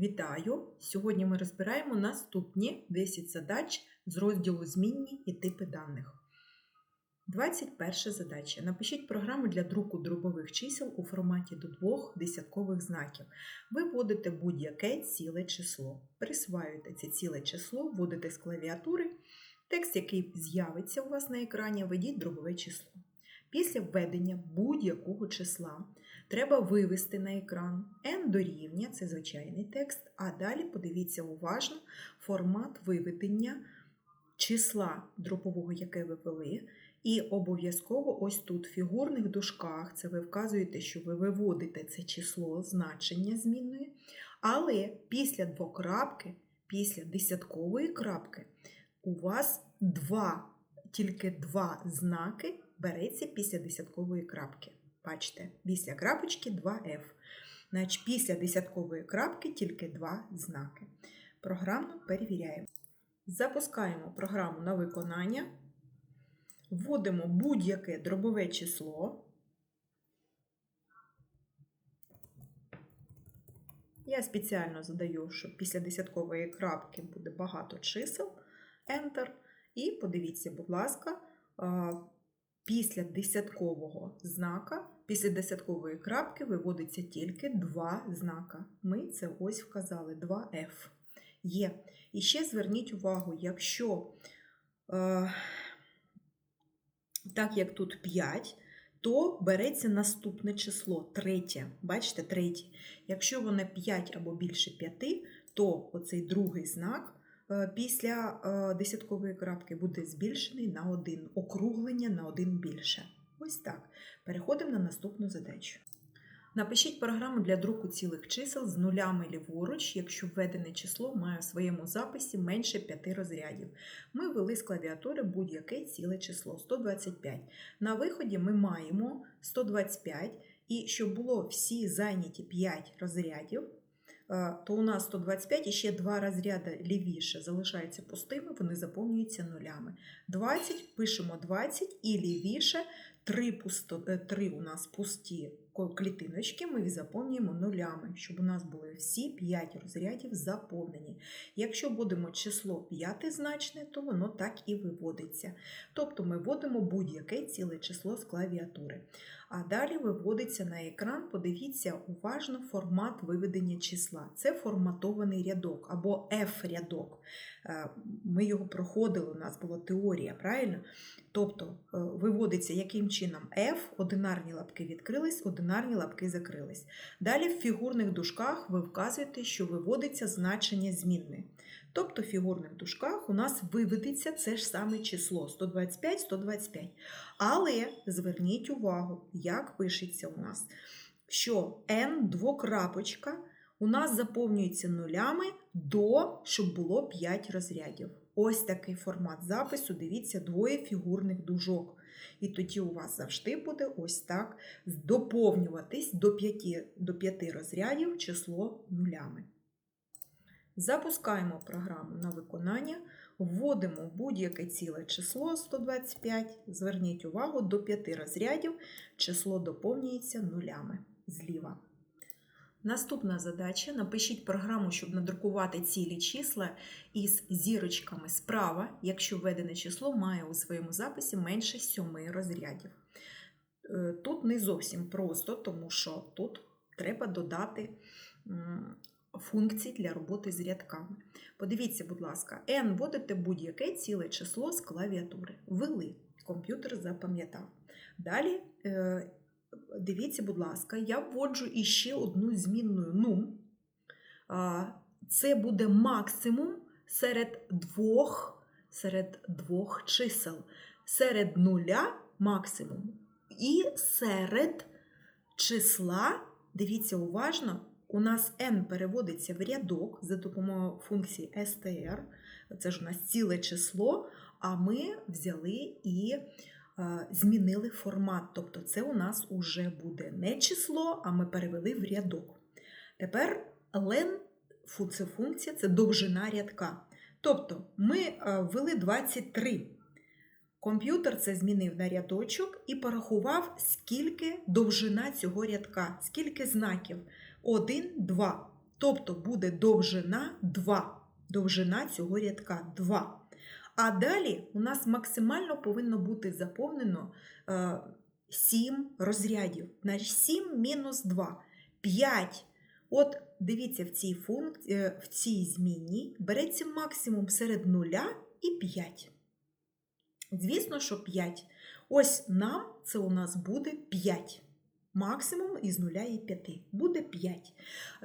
Вітаю! Сьогодні ми розбираємо наступні 10 задач з розділу Змінні і типи даних. 21 задача. Напишіть програму для друку дробових чисел у форматі до двох десяткових знаків. Ви вводите будь-яке ціле число. Присваюєте це ціле число, вводите з клавіатури. Текст, який з'явиться у вас на екрані, введіть дробове число. Після введення будь-якого числа треба вивести на екран. N дорівнює, це звичайний текст, а далі подивіться уважно формат виведення числа дропового, яке ви ввели, і обов'язково ось тут в фігурних дужках це ви вказуєте, що ви виводите це число значення змінної, але після двокрапки, після десяткової крапки у вас два, тільки два знаки береться після десяткової крапки. Бачите, після крапочки 2F. Значить, після десяткової крапки тільки два знаки. Програмно перевіряємо. Запускаємо програму на виконання. Вводимо будь-яке дробове число. Я спеціально задаю, що після десяткової крапки буде багато чисел. Enter. І подивіться, будь ласка, після десяткового знака, після десяткової крапки виводиться тільки два знака. Ми це ось вказали 2F. Є. І ще зверніть увагу, якщо, е, так як тут 5, то береться наступне число, третє. Бачите, третє. Якщо воно 5 або більше 5, то оцей другий знак після десяткової крапки буде збільшений на 1, округлення на 1 більше. Ось так. Переходимо на наступну задачу. Напишіть програму для друку цілих чисел з нулями ліворуч, якщо введене число має в своєму записі менше 5 розрядів. Ми ввели з клавіатури будь-яке ціле число 125. На виході ми маємо 125, і щоб було всі зайняті 5 розрядів, то у нас 125 і ще два розряди лівіше залишаються пустими, вони заповнюються нулями. 20 пишемо 20 і лівіше 3, пусто, 3 у нас пусті клітиночки, ми їх заповнюємо нулями, щоб у нас були всі 5 розрядів заповнені. Якщо будемо число 5 значне, то воно так і виводиться. Тобто ми вводимо будь-яке ціле число з клавіатури. А далі виводиться на екран, подивіться уважно формат виведення числа. Це форматований рядок або F-рядок. Ми його проходили, у нас була теорія, правильно? Тобто е, виводиться яким чином F, одинарні лапки відкрились, одинарні лапки закрились. Далі в фігурних дужках ви вказуєте, що виводиться значення змінної. Тобто в фігурних дужках у нас виведеться це ж саме число 125, 125. Але зверніть увагу, як пишеться у нас, що n двокрапочка у нас заповнюється нулями до, щоб було 5 розрядів. Ось такий формат запису, дивіться, двоє фігурних дужок. І тоді у вас завжди буде ось так доповнюватись до 5, до 5 розрядів число нулями. Запускаємо програму на виконання, вводимо будь-яке ціле число 125. Зверніть увагу, до 5 розрядів число доповнюється нулями зліва. Наступна задача: напишіть програму, щоб надрукувати цілі числа із зірочками справа, якщо введене число має у своєму записі менше 7 розрядів. Е, тут не зовсім просто, тому що тут треба додати функцій для роботи з рядками. Подивіться, будь ласка, n вводите будь-яке ціле число з клавіатури. Ввели, комп'ютер запам'ятав. Далі. Е, дивіться, будь ласка, я вводжу іще одну змінну num. Це буде максимум серед двох серед двох чисел. Серед нуля максимум. І серед числа, дивіться уважно, у нас n переводиться в рядок за допомогою функції str. Це ж у нас ціле число, а ми взяли і змінили формат. Тобто це у нас уже буде не число, а ми перевели в рядок. Тепер len це функція це довжина рядка. Тобто ми ввели 23. Комп'ютер це змінив на рядочок і порахував, скільки довжина цього рядка, скільки знаків. 1, 2. Тобто буде довжина 2. Довжина цього рядка 2. А далі у нас максимально повинно бути заповнено е, 7 розрядів. Значить, 7 мінус 2 5. От дивіться, в цій функції, в цій зміні береться максимум серед 0 і 5. Звісно, що 5. Ось нам це у нас буде 5. Максимум із 0 і 5. Буде 5.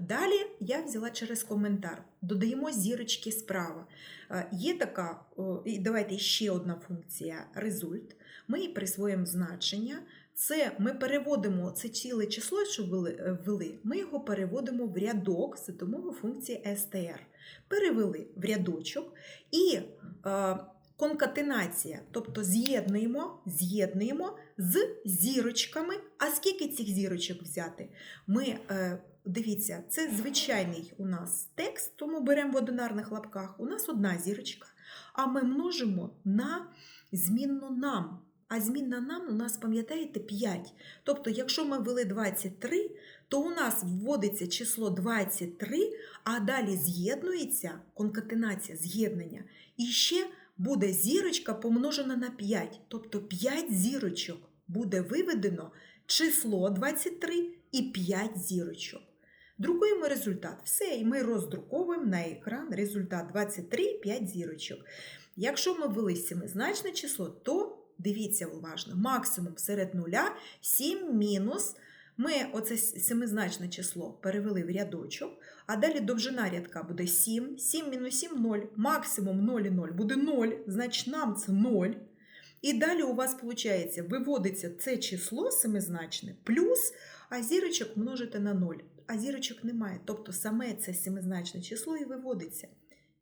Далі я взяла через коментар. Додаємо зірочки справа. Е, Є така, і давайте ще одна функція результ. Ми їй присвоїмо значення. Це ми переводимо це ціле число, що ввели, е, ми його переводимо в рядок за допомогою функції str. Перевели в рядочок і е, конкатенація, тобто з'єднуємо, з'єднуємо з зірочками. А скільки цих зірочок взяти? Ми, е, дивіться, це звичайний у нас текст, тому беремо в одинарних лапках. У нас одна зірочка, а ми множимо на змінну нам. А змінна нам у нас, пам'ятаєте, 5. Тобто, якщо ми ввели 23, то у нас вводиться число 23, а далі з'єднується конкатенація з'єднання. І ще буде зірочка помножена на 5. Тобто 5 зірочок буде виведено число 23 і 5 зірочок. Друкуємо результат. Все, і ми роздруковуємо на екран результат 23, 5 зірочок. Якщо ми ввели семизначне число, то дивіться уважно, максимум серед нуля 7 мінус. Ми оце семизначне число перевели в рядочок, а далі довжина рядка буде 7, 7 мінус 7 0, максимум 0 і 0 буде 0, значить нам це 0. І далі у вас виходить, виводиться це число семизначне плюс, а зірочок множите на 0. А зірочок немає, тобто саме це семизначне число і виводиться.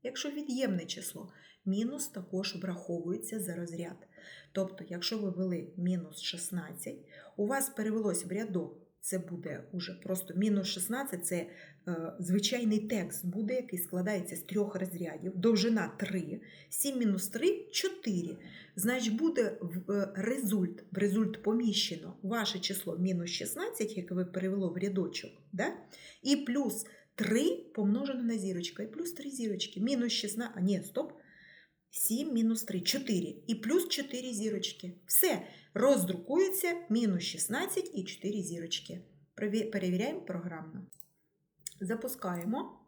Якщо від'ємне число, мінус також враховується за розряд. Тобто, якщо ви ввели мінус 16, у вас перевелось в рядок, це буде уже просто мінус 16 це е, звичайний текст буде, який складається з трьох розрядів. Довжина 3, 7 мінус 3 4. Значить, буде в е, результ, в результ поміщено ваше число мінус 16, яке ви перевело в рядочок, да? і плюс 3 помножено на зірочку, і плюс 3 зірочки, мінус 16, а ні, стоп. 7 мінус 3 4 і плюс 4 зірочки. Все, роздрукується мінус 16 і 4 зірочки. Перевіряємо програмно. Запускаємо.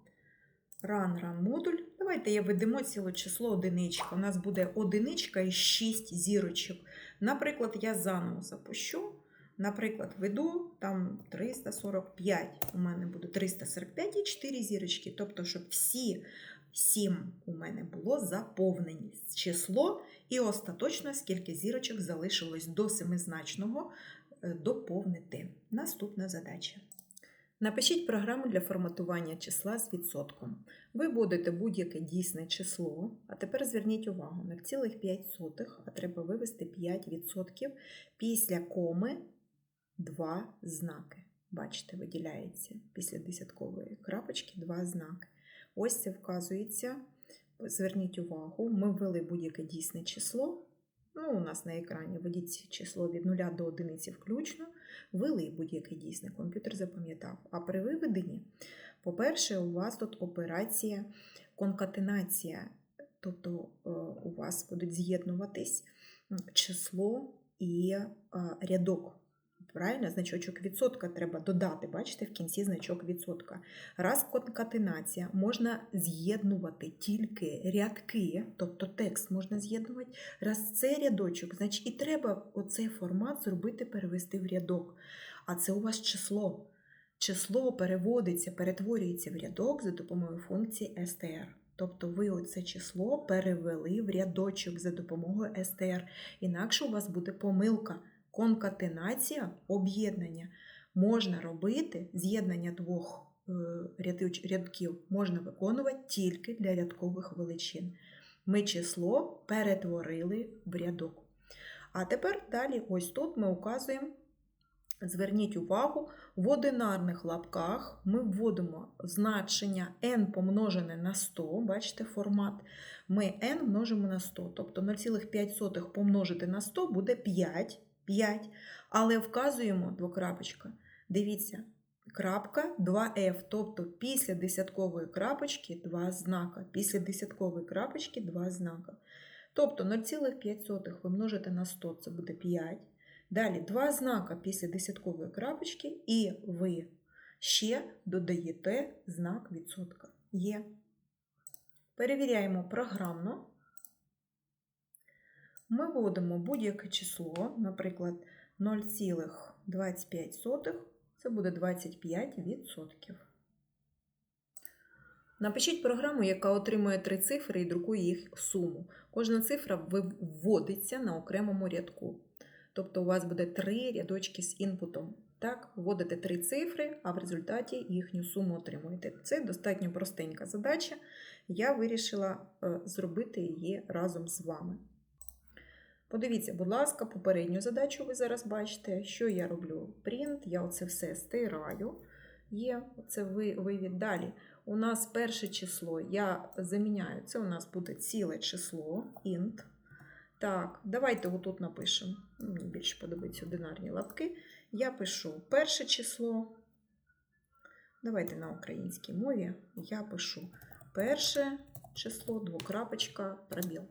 Run, run модуль. Давайте я ведемо ціле число одиничка. У нас буде одиничка і 6 зірочок. Наприклад, я заново запущу. Наприклад, веду там 345. У мене буде 345 і 4 зірочки. Тобто, щоб всі 7 у мене було заповнені число, і остаточно скільки зірочок залишилось до семизначного е, доповнити. Наступна задача. Напишіть програму для форматування числа з відсотком. Ви будете будь-яке дійсне число, а тепер зверніть увагу, на цілих 5 сотих, а треба вивести 5% після коми 2 знаки. Бачите, виділяється після десяткової крапочки 2 знаки. Ось це вказується. Зверніть увагу, ми ввели будь-яке дійсне число. Ну, у нас на екрані введіть число від 0 до 1 включно. Ввели будь-яке дійсне, комп'ютер запам'ятав. А при виведенні, по-перше, у вас тут операція конкатенація, тобто е, у вас будуть з'єднуватись число і е, рядок. Правильно, значочок відсотка треба додати, бачите, в кінці значок відсотка. Раз конкатенація можна з'єднувати тільки рядки, тобто текст можна з'єднувати. Раз це рядочок, значить і треба оцей формат зробити, перевести в рядок. А це у вас число. Число переводиться, перетворюється в рядок за допомогою функції str. Тобто ви оце число перевели в рядочок за допомогою str. Інакше у вас буде помилка. Конкатенація об'єднання можна робити, з'єднання двох е, рядків можна виконувати тільки для рядкових величин. Ми число перетворили в рядок. А тепер далі, ось тут ми указуємо, зверніть увагу, в одинарних лапках ми вводимо значення n помножене на 100, бачите формат. Ми n множимо на 100, тобто 0,5 помножити на 100 буде 5. 5, але вказуємо двокрапочка. Дивіться, крапка 2F, тобто після десяткової крапочки два знака. Після десяткової крапочки два знака. Тобто 0,5 ви множите на 100, це буде 5. Далі два знака після десяткової крапочки, і ви ще додаєте знак відсотка. Є. Перевіряємо програмно. Ми вводимо будь-яке число, наприклад, 0,25, це буде 25%. Напишіть програму, яка отримує три цифри і друкує їх суму. Кожна цифра вводиться на окремому рядку. Тобто у вас буде три рядочки з інпутом. Так, вводите три цифри, а в результаті їхню суму отримуєте. Це достатньо простенька задача. Я вирішила е, зробити її разом з вами. Подивіться, будь ласка, попередню задачу ви зараз бачите, що я роблю. Print, я оце все стираю. Є це вивід. Далі у нас перше число я заміняю. Це у нас буде ціле число, int. Так, давайте отут напишемо. Мені більше подобаються одинарні лапки. Я пишу перше число. Давайте на українській мові я пишу перше число, двокрапочка, пробіл.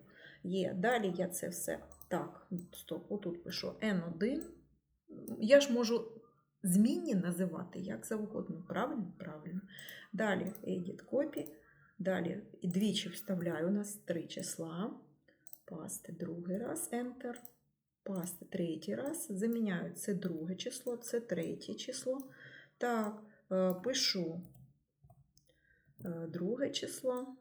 Є. Далі я це все. Так, стоп, отут пишу N1. Я ж можу змінні називати як завгодно. Правильно? Правильно. Далі Edit Copy. Далі двічі вставляю у нас три числа. Пасти другий раз, Enter. Пасти третій раз. Заміняю це друге число, це третє число. Так, е, пишу е, друге число.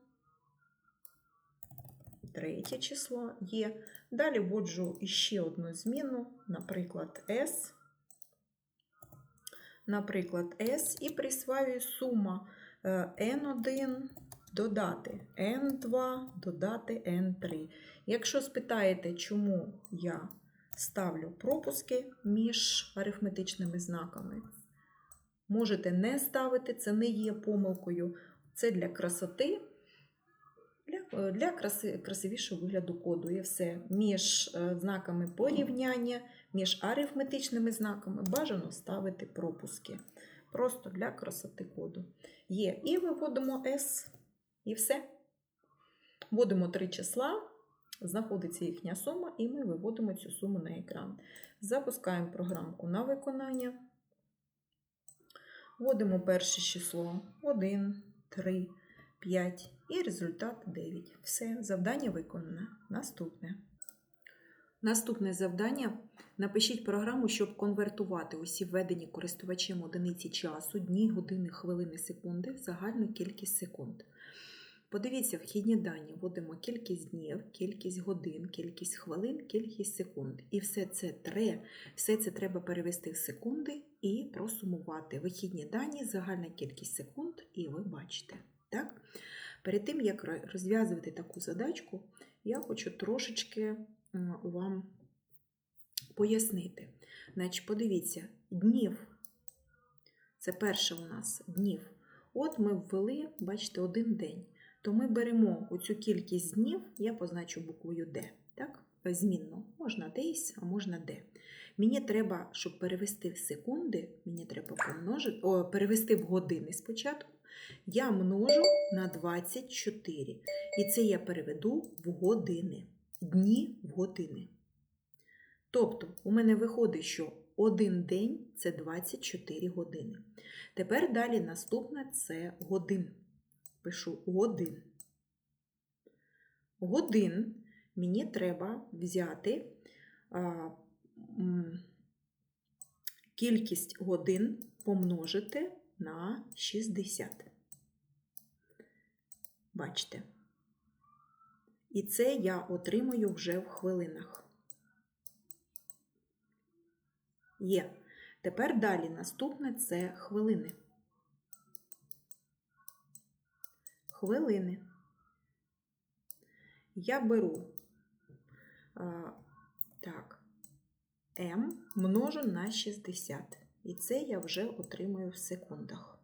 Третє число є. Далі вводжу ще одну зміну, наприклад, S. Наприклад, S і присваюю сума N1 додати N2, додати N3. Якщо спитаєте, чому я ставлю пропуски між арифметичними знаками, можете не ставити, це не є помилкою. Це для красоти, для, для краси, красивішого вигляду коду. І все. Між знаками порівняння, між арифметичними знаками бажано ставити пропуски. Просто для красоти коду. Є. І виводимо S, і все. Вводимо три числа, знаходиться їхня сума, і ми виводимо цю суму на екран. Запускаємо програмку на виконання. Вводимо перше число 1, 3, 5 і результат 9. Все, завдання виконане. Наступне. Наступне завдання. Напишіть програму, щоб конвертувати усі введені користувачем одиниці часу, дні, години, хвилини, секунди в загальну кількість секунд. Подивіться вхідні дані, вводимо кількість днів, кількість годин, кількість хвилин, кількість секунд. І все це тре, все це треба перевести в секунди і просумувати. Вихідні дані, загальна кількість секунд, і ви бачите. Так? Перед тим, як розв'язувати таку задачку, я хочу трошечки вам пояснити. Значить, подивіться, днів. Це перше у нас днів. От ми ввели, бачите, один день. То ми беремо оцю кількість днів, я позначу буквою D. Так? Змінно. Можна days, а можна D. Мені треба, щоб перевести в секунди, мені треба помножити, о, перевести в години спочатку. Я множу на 24. І це я переведу в години. Дні в години. Тобто, у мене виходить, що один день це 24 години. Тепер далі наступне це годин. Пишу годин. Годин мені треба взяти а, кількість годин помножити на 60. Бачите? І це я отримую вже в хвилинах. Є. Тепер далі наступне це хвилини. Хвилини. Я беру а, так, М множу на 60. І це я вже отримую в секундах.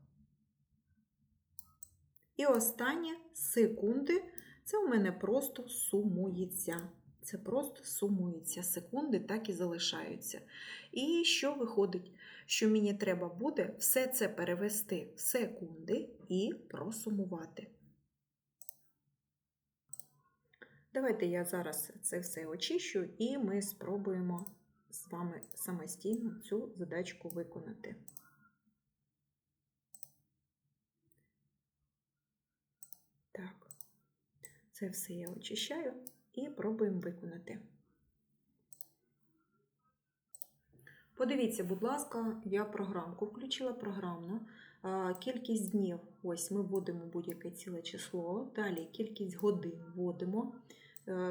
І останнє секунди це у мене просто сумується. Це просто сумується. Секунди так і залишаються. І що виходить? Що мені треба буде все це перевести в секунди і просумувати. Давайте я зараз це все очищу, і ми спробуємо з вами самостійно цю задачку виконати. Так, це все я очищаю і пробуємо виконати. Подивіться, будь ласка, я програмку включила програмно. Кількість днів, ось ми вводимо будь-яке ціле число. Далі кількість годин вводимо,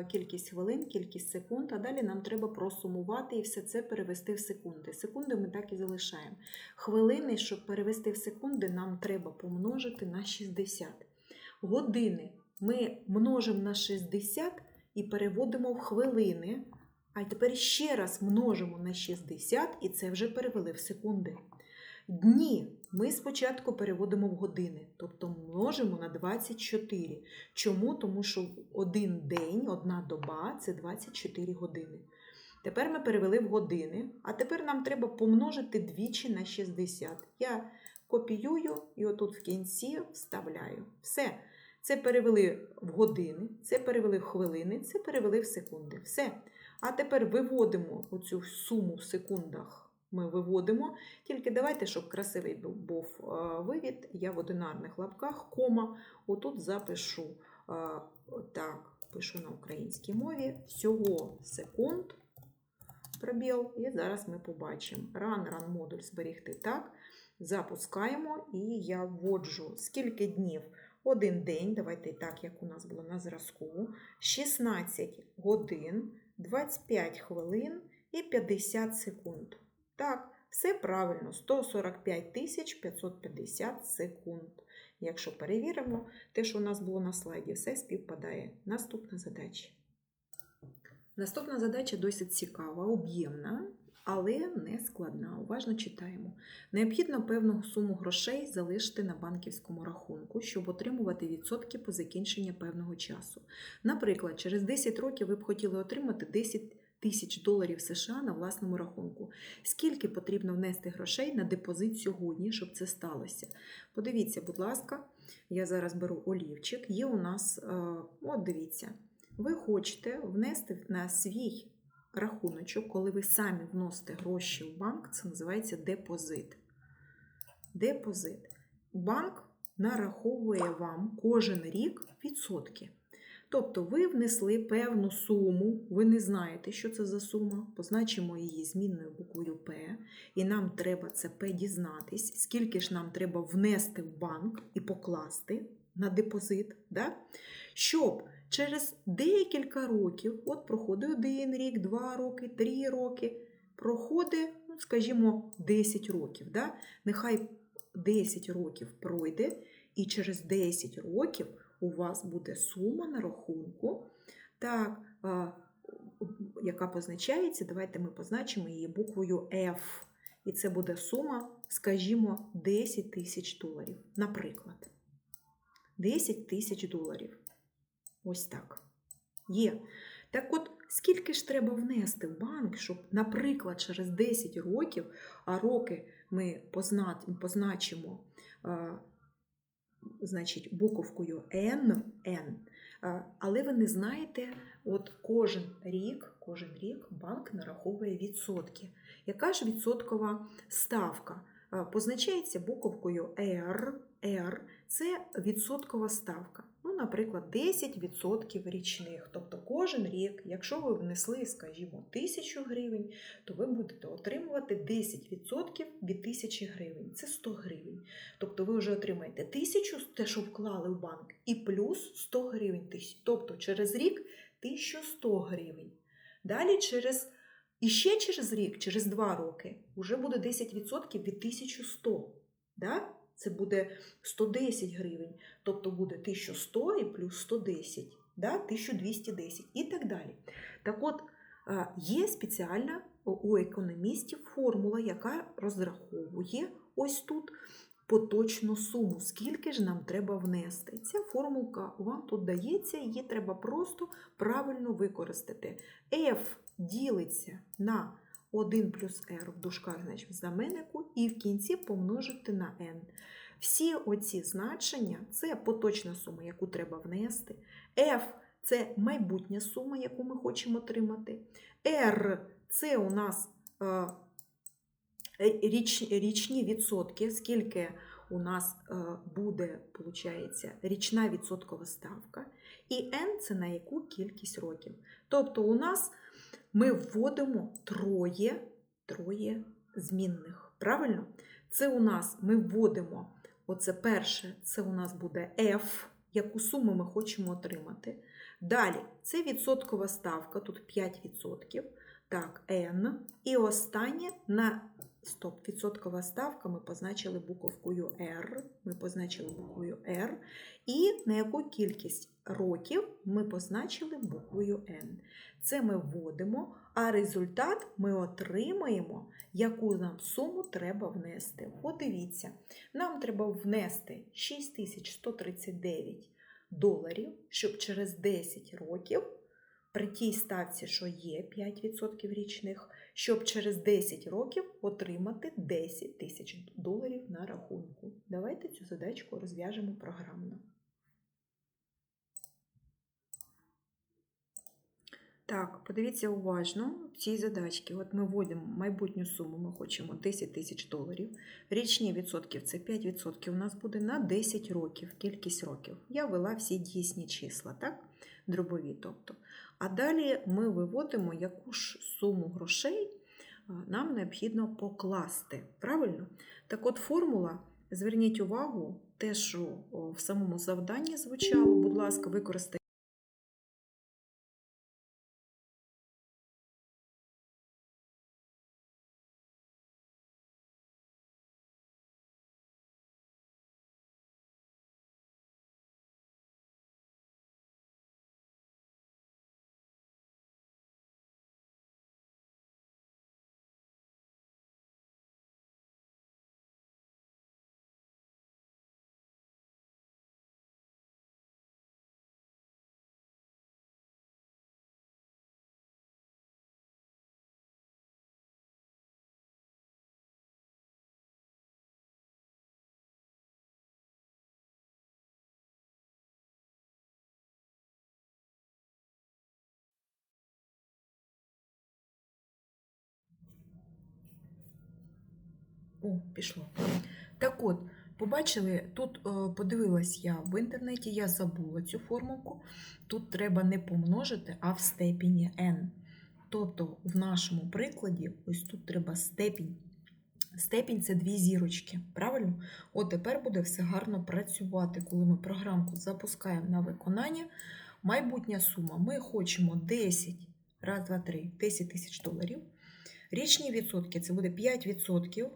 кількість хвилин, кількість секунд, а далі нам треба просумувати і все це перевести в секунди. Секунди ми так і залишаємо. Хвилини, щоб перевести в секунди, нам треба помножити на 60. Години ми множимо на 60 і переводимо в хвилини. А тепер ще раз множимо на 60, і це вже перевели в секунди. Дні ми спочатку переводимо в години, тобто множимо на 24. Чому? Тому що один день, одна доба це 24 години. Тепер ми перевели в години, а тепер нам треба помножити двічі на 60. Я копіюю і отут в кінці вставляю. Все. Це перевели в години, це перевели в хвилини, це перевели в секунди. Все. А тепер виводимо оцю суму в секундах. Ми виводимо. Тільки давайте, щоб красивий був вивід, я в одинарних лапках кома. Отут запишу так, пишу на українській мові всього секунд. Пробіл, і зараз ми побачимо. Run, run модуль зберігти так. Запускаємо, і я вводжу скільки днів. Один день, давайте так, як у нас було на зразку, 16 годин, 25 хвилин і 50 секунд. Так, все правильно, 145 тисяч 550 секунд. Якщо перевіримо, те, що у нас було на слайді, все співпадає. Наступна задача. Наступна задача досить цікава, об'ємна, але не складна. Уважно читаємо. Необхідно певну суму грошей залишити на банківському рахунку, щоб отримувати відсотки по закінченні певного часу. Наприклад, через 10 років ви б хотіли отримати 10 тисяч доларів США на власному рахунку. Скільки потрібно внести грошей на депозит сьогодні, щоб це сталося? Подивіться, будь ласка, я зараз беру олівчик. Є у нас, е, от дивіться, ви хочете внести на свій рахуночок, коли ви самі вносите гроші в банк, це називається депозит. Депозит. Банк нараховує вам кожен рік відсотки. Тобто ви внесли певну суму, ви не знаєте, що це за сума, позначимо її змінною буквою П, і нам треба це П дізнатись, скільки ж нам треба внести в банк і покласти на депозит, да? щоб через декілька років, от проходить один рік, два роки, три роки, проходить, ну, скажімо, 10 років. Да? Нехай 10 років пройде, і через 10 років у вас буде сума на рахунку, так, яка позначається, давайте ми позначимо її буквою F. І це буде сума, скажімо, 10 тисяч доларів. Наприклад, 10 тисяч доларів. Ось так. Є. Так от, скільки ж треба внести в банк, щоб, наприклад, через 10 років, а роки ми позначимо значить, буковкою N, Н, Але ви не знаєте, от кожен рік, кожен рік банк нараховує відсотки. Яка ж відсоткова ставка? Позначається буковкою R, R це відсоткова ставка наприклад, 10% річних. Тобто кожен рік, якщо ви внесли, скажімо, 1000 гривень, то ви будете отримувати 10% від 1000 гривень. Це 100 гривень. Тобто ви вже отримаєте 1000, те, що вклали в банк, і плюс 100 гривень. Тобто через рік 1100 гривень. Далі через. І ще через рік, через 2 роки, вже буде 10% від 1100. Да? Це буде 110 гривень, тобто буде 1100 і плюс 110, да? 1210 і так далі. Так от, є спеціальна у економістів формула, яка розраховує ось тут поточну суму. Скільки ж нам треба внести? Ця формулка вам тут дається, її треба просто правильно використати. F ділиться на 1 плюс r в дужках, значить в знаменнику, і в кінці помножити на n. Всі оці значення це поточна сума, яку треба внести. F це майбутня сума, яку ми хочемо отримати. R це у нас е, річ, річні відсотки, скільки у нас е, буде, виходить, річна відсоткова ставка. І n це на яку кількість років. Тобто у нас ми вводимо троє, троє змінних. Правильно? Це у нас ми вводимо, оце перше, це у нас буде F, яку суму ми хочемо отримати. Далі це відсоткова ставка, тут 5%. Так, N. І останнє на стоп, відсоткова ставка ми позначили буковкою R. Ми позначили буквою R. І на яку кількість років ми позначили буквою N. Це ми вводимо, а результат ми отримаємо, яку нам суму треба внести. Подивіться, нам треба внести 6139 доларів, щоб через 10 років, при тій ставці, що є 5% річних, щоб через 10 років отримати 10 тисяч доларів на рахунку. Давайте цю задачку розв'яжемо програмно. Так, подивіться уважно в цій задачці. От ми вводимо майбутню суму, ми хочемо 10 тисяч доларів. Річні відсотків це 5%. У нас буде на 10 років, кількість років. Я ввела всі дійсні числа, так? Дробові. тобто. А далі ми виводимо, яку ж суму грошей нам необхідно покласти. Правильно? Так от формула, зверніть увагу, те, що в самому завданні звучало, будь ласка, використайте. О, пішло. Так от, побачили, тут е, подивилась я в інтернеті, я забула цю формулку. Тут треба не помножити, а в степені n. Тобто, в нашому прикладі, ось тут треба степінь. Степінь це дві зірочки. Правильно? От тепер буде все гарно працювати, коли ми програмку запускаємо на виконання. Майбутня сума. Ми хочемо 10, раз, два, три, 10 тисяч доларів. Річні відсотки це буде 5%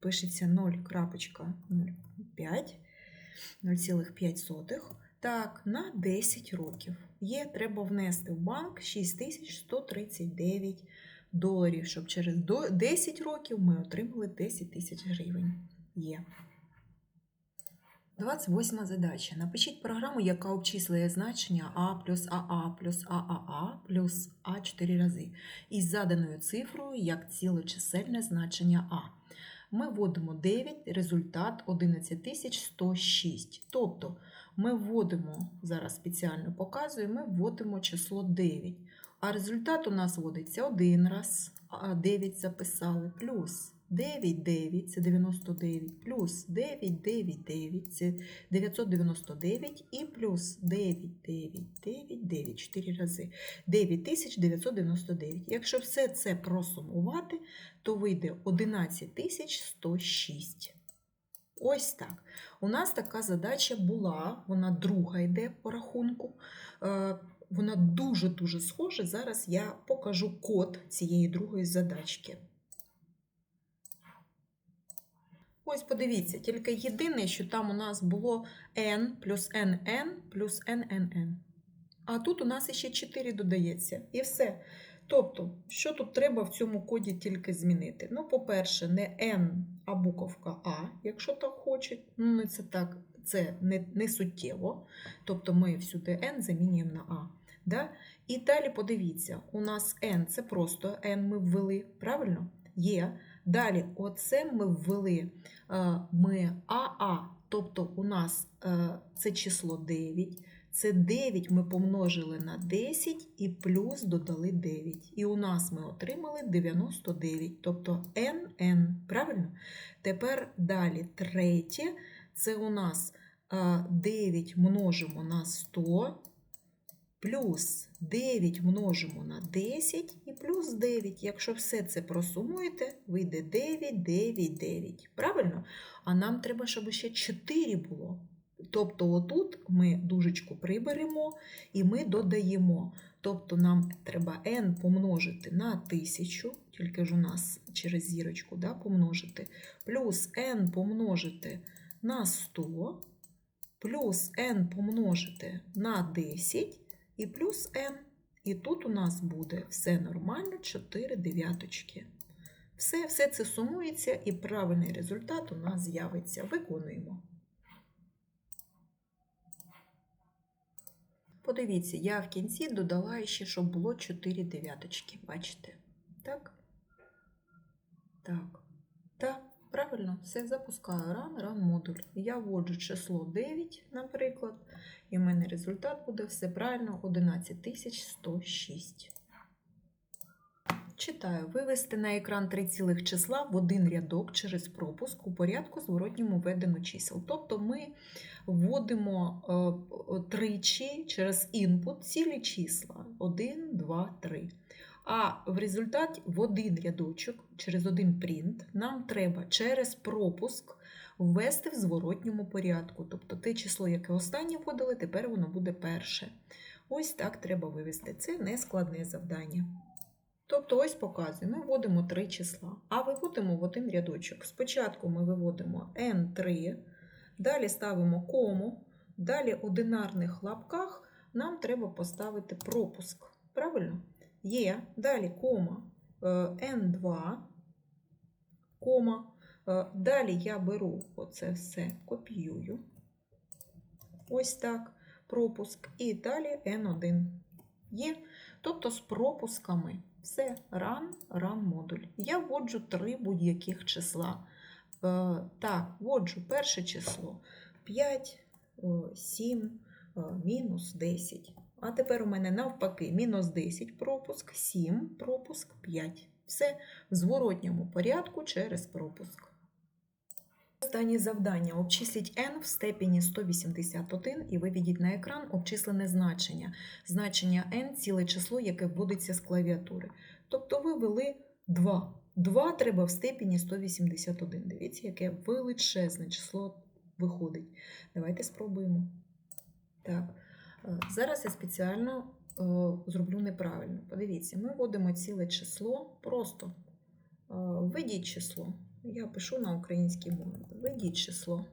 пишеться 0.05, 0,5. Так, на 10 років. Є, треба внести в банк 6139 доларів, щоб через 10 років ми отримали 10 тисяч гривень. Є. 28 задача. Напишіть програму, яка обчислює значення А плюс АА плюс ААА плюс А 4 рази. Із заданою цифрою як цілочисельне значення А ми вводимо 9, результат 11106. Тобто ми вводимо, зараз спеціально показую, ми вводимо число 9. А результат у нас вводиться один раз, а 9 записали, плюс 9, 9 це 99, плюс 9, 9, 9 це 999 і плюс 9, 9, 9, 9, 4 рази. 9999. Якщо все це просумувати, то вийде 11106. Ось так. У нас така задача була, вона друга йде по рахунку. Е, вона дуже-дуже схожа. Зараз я покажу код цієї другої задачки. Ось подивіться, тільки єдине, що там у нас було n плюс nn плюс nNN. А тут у нас ще 4 додається. І все. Тобто, що тут треба в цьому коді тільки змінити? Ну, по-перше, не N, а буковка А, якщо так хочуть. Ну, це так, це не, не суттєво. Тобто ми всюди N замінюємо на А. Да? І далі подивіться, у нас N це просто N ми ввели, правильно? Є. Далі, оце ми ввели е, ми АА, тобто у нас е, це число 9. Це 9 ми помножили на 10 і плюс додали 9. І у нас ми отримали 99, тобто NN, правильно? Тепер далі третє, це у нас е, 9 множимо на 100, плюс 9 множимо на 10 і плюс 9. Якщо все це просумуєте, вийде 9, 9, 9. Правильно? А нам треба, щоб ще 4 було. Тобто, отут ми дужечку приберемо і ми додаємо. Тобто, нам треба n помножити на 1000, тільки ж у нас через зірочку да, помножити, плюс n помножити на 100, плюс n помножити на 10 і плюс n. І тут у нас буде все нормально, 4 дев'яточки. Все, все це сумується, і правильний результат у нас з'явиться. Виконуємо. Подивіться, я в кінці додала ще, щоб було 4 дев'яточки. Бачите? Так? Так. Правильно, все запускаю run, run модуль. Я вводжу число 9, наприклад, і в мене результат буде все правильно 11106. Читаю. Вивести на екран три цілих числа в один рядок через пропуск у порядку зворотньому введено чисел. Тобто ми вводимо е, тричі через інпут цілі числа 1, 2, 3. А в результаті в один рядочок через один принт нам треба через пропуск ввести в зворотньому порядку. Тобто те число, яке останнє вводили, тепер воно буде перше. Ось так треба вивести. Це не складне завдання. Тобто, ось показую, ми вводимо три числа, а виводимо в один рядочок. Спочатку ми виводимо n3, далі ставимо кому, далі в одинарних лапках нам треба поставити пропуск. Правильно? Є, далі кома n2, кома. Е, Далі я беру оце все, копіюю. Ось так, пропуск. І далі n1. Є. Тобто з пропусками. Все, run, run модуль. Я вводжу три будь-яких числа. Е, Так, вводжу перше число 5, 7, е, мінус 10. А тепер у мене навпаки мінус 10 пропуск, 7 пропуск, 5. Все в зворотньому порядку через пропуск. Останнє завдання. Обчисліть n в степені 181 і виведіть на екран обчислене значення. Значення n ціле число, яке вводиться з клавіатури. Тобто ви ввели 2. 2 треба в степені 181. Дивіться, яке величезне число виходить. Давайте спробуємо. Так, Зараз я спеціально е, зроблю неправильно. Подивіться, ми вводимо ціле число просто. Е, Введіть число. Я пишу на українській мові. Введіть число.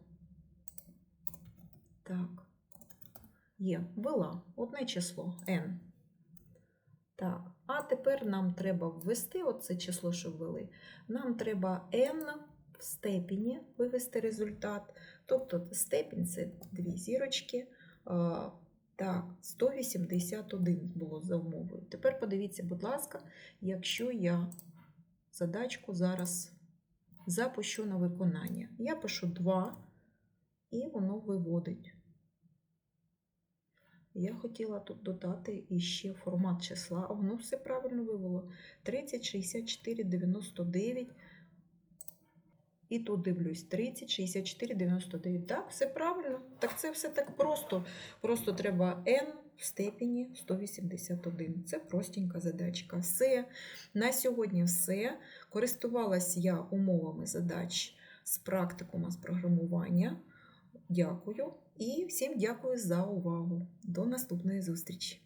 Так. Є, ввела одне число n. Так, а тепер нам треба ввести оце число, що ввели. Нам треба n в степені вивести результат. Тобто степінь це дві зірочки. Так, 181 було за умовою. Тепер подивіться, будь ласка, якщо я задачку зараз запущу на виконання. Я пишу 2, і воно виводить. Я хотіла тут додати іще формат числа, а воно все правильно вивело. 30, 64, 99. І тут дивлюсь 30, 64, 99. Так, все правильно. Так це все так просто. Просто треба n в степені 181. Це простенька задачка. Все. На сьогодні все. Користувалась я умовами задач з практикума з програмування. Дякую і всім дякую за увагу. До наступної зустрічі!